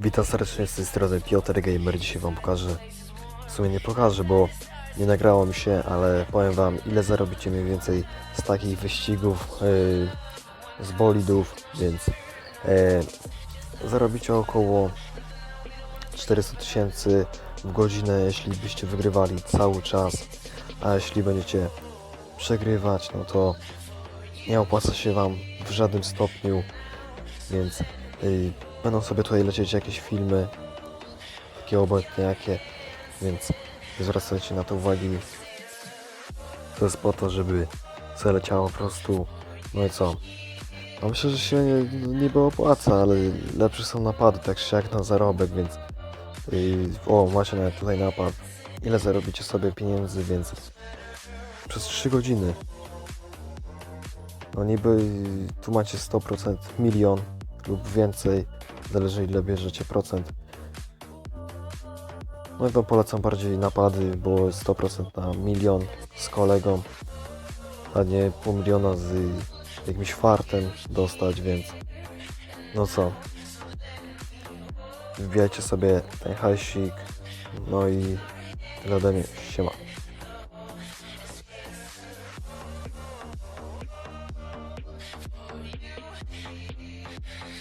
Witam serdecznie z tej strony Piotr Gamer. Dzisiaj wam pokażę, w sumie nie pokażę, bo nie nagrało mi się, ale powiem wam ile zarobicie mniej więcej z takich wyścigów, yy, z bolidów, więc yy, zarobicie około 400 tysięcy w godzinę, jeśli byście wygrywali cały czas, a jeśli będziecie przegrywać, no to nie opłaca się wam w żadnym stopniu, więc yy, będą sobie tutaj lecieć jakieś filmy, takie obojętnie jakie, więc zwracajcie na to uwagi. To jest po to, żeby co leciało po prostu, no i co. No myślę, że się nie, niby opłaca, ale lepsze są napady, tak czy jak na zarobek, więc yy, o, macie nawet tutaj napad. Ile zarobicie sobie pieniędzy, więc przez 3 godziny. No niby tu macie 100% milion lub więcej, zależy ile bierzecie procent. No i wam polecam bardziej napady, bo jest 100% na milion z kolegą, a nie pół miliona z jakimś fartem dostać, więc no co. Wbijajcie sobie ten hajsik, no i tyle ode mnie, siema. Yeah.